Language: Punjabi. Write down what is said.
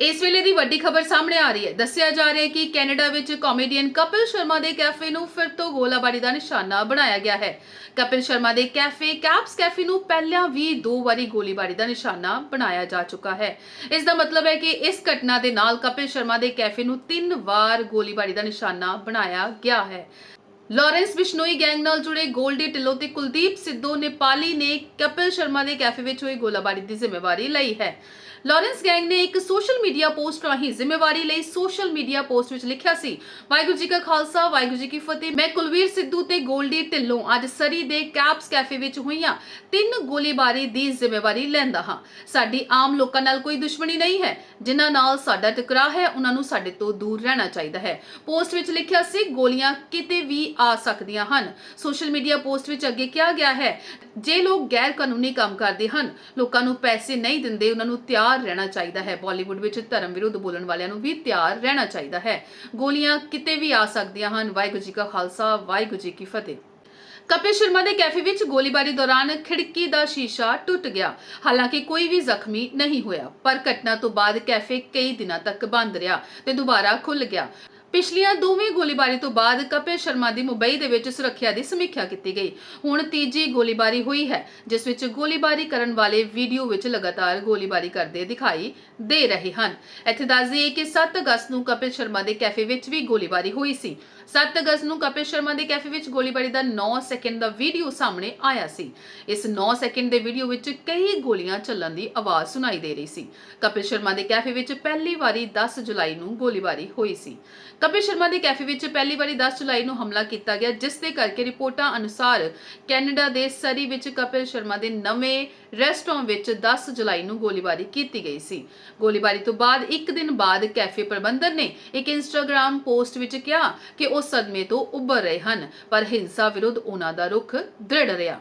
ਇਸ ਵੇਲੇ ਦੀ ਵੱਡੀ ਖਬਰ ਸਾਹਮਣੇ ਆ ਰਹੀ ਹੈ। ਦੱਸਿਆ ਜਾ ਰਿਹਾ ਹੈ ਕਿ ਕੈਨੇਡਾ ਵਿੱਚ ਕਾਮੇਡੀਅਨ ਕਪਿਲ ਸ਼ਰਮਾ ਦੇ ਕੈਫੇ ਨੂੰ ਫਿਰ ਤੋਂ ਗੋਲਾਬਾਰੀ ਦਾ ਨਿਸ਼ਾਨਾ ਬਣਾਇਆ ਗਿਆ ਹੈ। ਕਪਿਲ ਸ਼ਰਮਾ ਦੇ ਕੈਫੇ ਕੈਪਸ ਕੈਫੇ ਨੂੰ ਪਹਿਲਾਂ ਵੀ ਦੋ ਵਾਰੀ ਗੋਲੀਬਾਰੀ ਦਾ ਨਿਸ਼ਾਨਾ ਬਣਾਇਆ ਜਾ ਚੁੱਕਾ ਹੈ। ਇਸ ਦਾ ਮਤਲਬ ਹੈ ਕਿ ਇਸ ਘਟਨਾ ਦੇ ਨਾਲ ਕਪਿਲ ਸ਼ਰਮਾ ਦੇ ਕੈਫੇ ਨੂੰ ਤਿੰਨ ਵਾਰ ਗੋਲੀਬਾਰੀ ਦਾ ਨਿਸ਼ਾਨਾ ਬਣਾਇਆ ਗਿਆ ਹੈ। ਲਾਰੈਂਸ ਬਿਸ਼ਨੋਈ ਗੈਂਗ ਨਾਲ ਜੁੜੇ ਗੋਲਡੀ ਢਿੱਲੋਂ ਤੇ ਕੁਲਦੀਪ ਸਿੱਧੂ ਨੇਪਾਲੀ ਨੇ ਕਪਿਲ ਸ਼ਰਮਾ ਦੇ ਕੈਫੇ ਵਿੱਚ ਹੋਈ ਗੋਲਾਬਾਰੀ ਦੀ ਜ਼ਿੰਮੇਵਾਰੀ ਲਈ ਹੈ। ਲਾਰੈਂਸ ਗੈਂਗ ਨੇ ਇੱਕ ਸੋਸ਼ਲ ਮੀਡੀਆ ਪੋਸਟ ਰਾਹੀਂ ਜ਼ਿੰਮੇਵਾਰੀ ਲਈ ਸੋਸ਼ਲ ਮੀਡੀਆ ਪੋਸਟ ਵਿੱਚ ਲਿਖਿਆ ਸੀ, ਵਾਹਿਗੁਰੂ ਜੀ ਕਾ ਖਾਲਸਾ, ਵਾਹਿਗੁਰੂ ਜੀ ਕੀ ਫਤਿਹ। ਮੈਂ ਕੁਲਵੀਰ ਸਿੱਧੂ ਤੇ ਗੋਲਡੀ ਢਿੱਲੋਂ ਅੱਜ ਸਰੀ ਦੇ ਕੈਪਸ ਕੈਫੇ ਵਿੱਚ ਹੋਈਆਂ ਤਿੰਨ ਗੋਲੀਬਾਰੀ ਦੀ ਜ਼ਿੰਮੇਵਾਰੀ ਲੈਂਦਾ ਹਾਂ। ਸਾਡੀ ਆਮ ਲੋਕਾਂ ਨਾਲ ਕੋਈ ਦੁਸ਼ਮਣੀ ਨਹੀਂ ਹੈ। ਜਿਨ੍ਹਾਂ ਨਾਲ ਸਾਡਾ ਟਕਰਾਅ ਹੈ, ਉਹਨਾਂ ਨੂੰ ਸਾਡੇ ਤੋਂ ਦੂਰ ਰਹਿਣਾ ਚਾਹੀਦਾ ਹੈ। ਪੋਸਟ ਵਿੱਚ ਲਿਖਿਆ ਸੀ, ਗੋਲੀਆਂ ਕਿਤੇ ਵੀ ਆ ਸਕਦੀਆਂ ਹਨ। ਸੋਸ਼ਲ ਮੀਡੀਆ ਪੋਸਟ ਵਿੱਚ ਅੱਗੇ ਕਿਹਾ ਗਿਆ ਹੈ, ਜੇ ਲੋਕ ਗੈਰ ਕਾਨੂੰਨੀ ਕੰਮ ਕਰਦੇ ਹਨ, ਲੋਕਾਂ ਨੂੰ ਪੈਸੇ ਨਹੀਂ ਦਿੰਦੇ, ਉਹਨਾਂ ਨੂੰ ਤਿਆਰ ਰਹਿਣਾ ਚਾਹੀਦਾ ਹੈ। ਬਾਲੀਵੁੱਡ ਵਿੱਚ ਧਰਮ ਵਿਰੁੱਧ ਬੋਲਣ ਵਾਲਿਆਂ ਨੂੰ ਵੀ ਤਿਆਰ ਰਹਿਣਾ ਚਾਹੀਦਾ ਹੈ। ਗੋਲੀਆਂ ਕਿਤੇ ਵੀ ਆ ਸਕਦੀਆਂ ਹਨ। ਵਾਹਿਗੁਰੂ ਜੀ ਕਾ ਖਾਲਸਾ, ਵਾਹਿਗੁਰੂ ਜੀ ਕੀ ਫਤਿਹ। ਕਪਿਲ ਸ਼ਰਮਾ ਦੇ ਕੈਫੇ ਵਿੱਚ ਗੋਲੀਬਾਰੀ ਦੌਰਾਨ ਖਿੜਕੀ ਦਾ ਸ਼ੀਸ਼ਾ ਟੁੱਟ ਗਿਆ। ਹਾਲਾਂਕਿ ਕੋਈ ਵੀ ਜ਼ਖਮੀ ਨਹੀਂ ਹੋਇਆ, ਪਰ ਘਟਨਾ ਤੋਂ ਬਾਅਦ ਕੈਫੇ ਕਈ ਦਿਨਾਂ ਤੱਕ ਬੰਦ ਰਿਹਾ ਤੇ ਦੁਬਾਰਾ ਖੁੱਲ ਗਿਆ। ਪਿਛਲੀਆਂ ਦੋਵੇਂ ਗੋਲੀਬਾਰੀ ਤੋਂ ਬਾਅਦ ਕਪਿਲ ਸ਼ਰਮਾ ਦੀ ਮੁੰਬਈ ਦੇ ਵਿੱਚ ਸੁਰੱਖਿਆ ਦੀ ਸਮੀਖਿਆ ਕੀਤੀ ਗਈ। ਹੁਣ ਤੀਜੀ ਗੋਲੀਬਾਰੀ ਹੋਈ ਹੈ, ਜਿਸ ਵਿੱਚ ਗੋਲੀਬਾਰੀ ਕਰਨ ਵਾਲੇ ਵੀਡੀਓ ਵਿੱਚ ਲਗਾਤਾਰ ਗੋਲੀਬਾਰੀ ਕਰਦੇ ਦਿਖਾਈ ਦੇ ਰਹੇ ਹਨ। ਇੱਥੇ ਦੱਸ ਦਈਏ ਕਿ 7 ਅਗਸਤ ਨੂੰ ਕਪਿਲ ਸ਼ਰਮਾ ਦੇ ਕੈਫੇ ਵਿੱਚ ਵੀ ਗੋਲੀਬਾਰੀ ਹੋਈ ਸੀ। 7 ਅਗਸਤ ਨੂੰ ਕਪਿਲ ਸ਼ਰਮਾ ਦੇ ਕੈਫੇ ਵਿੱਚ ਗੋਲੀਬਾਰੀ ਦਾ 9 ਸੈਕਿੰਡ ਦਾ ਵੀਡੀਓ ਸਾਹਮਣੇ ਆਇਆ ਸੀ। ਇਸ 9 ਸੈਕਿੰਡ ਦੇ ਵੀਡੀਓ ਵਿੱਚ ਕਈ ਗੋਲੀਆਂ ਚੱਲਣ ਦੀ ਆਵਾਜ਼ ਸੁਣਾਈ ਦੇ ਰਹੀ ਸੀ। ਕਪਿਲ ਸ਼ਰਮਾ ਦੇ ਕੈਫੇ ਵਿੱਚ ਪਹਿਲੀ ਵਾਰੀ 10 ਜੁਲਾਈ ਨੂੰ ਗੋਲੀਬਾਰੀ ਹੋਈ ਸੀ। ਕਪਿਲ ਸ਼ਰਮਾ ਦੇ ਕੈਫੇ ਵਿੱਚ ਪਹਿਲੀ ਵਾਰੀ 10 ਜੁਲਾਈ ਨੂੰ ਹਮਲਾ ਕੀਤਾ ਗਿਆ, ਜਿਸ ਦੇ ਕਰਕੇ ਰਿਪੋਰਟਾਂ ਅਨੁਸਾਰ ਕੈਨੇਡਾ ਦੇ ਸਰੀ ਵਿੱਚ ਕਪਿਲ ਸ਼ਰਮਾ ਦੇ ਨਵੇਂ ਰੈਸਟੋਰੈਂਟ ਵਿੱਚ 10 ਜੁਲਾਈ ਨੂੰ ਗੋਲੀਬਾਰੀ ਕੀਤੀ ਗਈ ਸੀ। ਗੋਲੀਬਾਰੀ ਤੋਂ ਬਾਅਦ ਇੱਕ ਦਿਨ ਬਾਅਦ ਕੈਫੇ ਪ੍ਰਬੰਧਕ ਨੇ ਇੱਕ ਇੰਸਟਾਗ੍ਰam ਪੋਸਟ ਵਿੱਚ ਕਿਹਾ ਕਿ ਉਹ ਸਦਮੇ ਤੋਂ ਉੱਭਰ ਰਹੇ ਹਨ, ਪਰ ਹਿੰਸਾ ਵਿਰੁੱਧ ਉਹਨਾਂ ਦਾ ਰੁਖ ਦ੍ਰਿੜ ਰਿਹਾ।